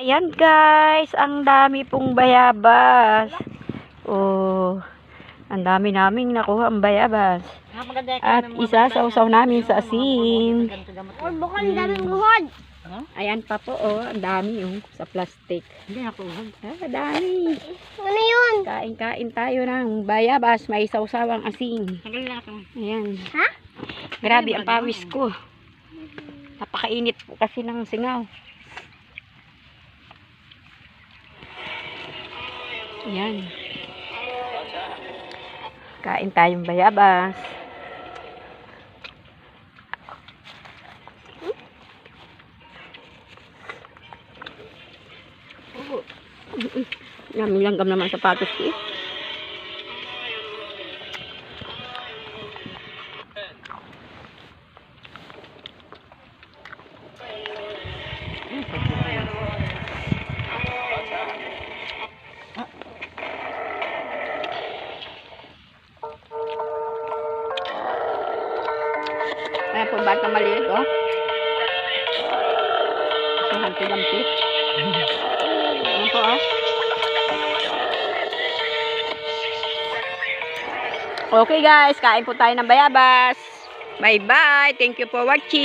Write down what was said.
Ayan guys, ang dami pong bayabas. Oh, ang dami naming nakuha ang bayabas. At isa sa usaw namin sa asin. Or bukal daming buhod. Ayan pa po oh, ang dami oh, sa plastic. Hindi ako. Ah, dami. Ano yun? Kain-kain tayo ng bayabas, may sawsawang asin. Tagal na ako. Ayan. Ha? Grabe ang pawis ko. Napakainit po kasi ng singaw. Ayan. Kain tayong bayabas. Yummy langgam naman sapatos ko eh. Ayan po, bata maliit, oh. So, hampi-lampi. Ayan po, oh. Okay guys, kain po tayo ng bayabas. Bye-bye. Thank you for watching.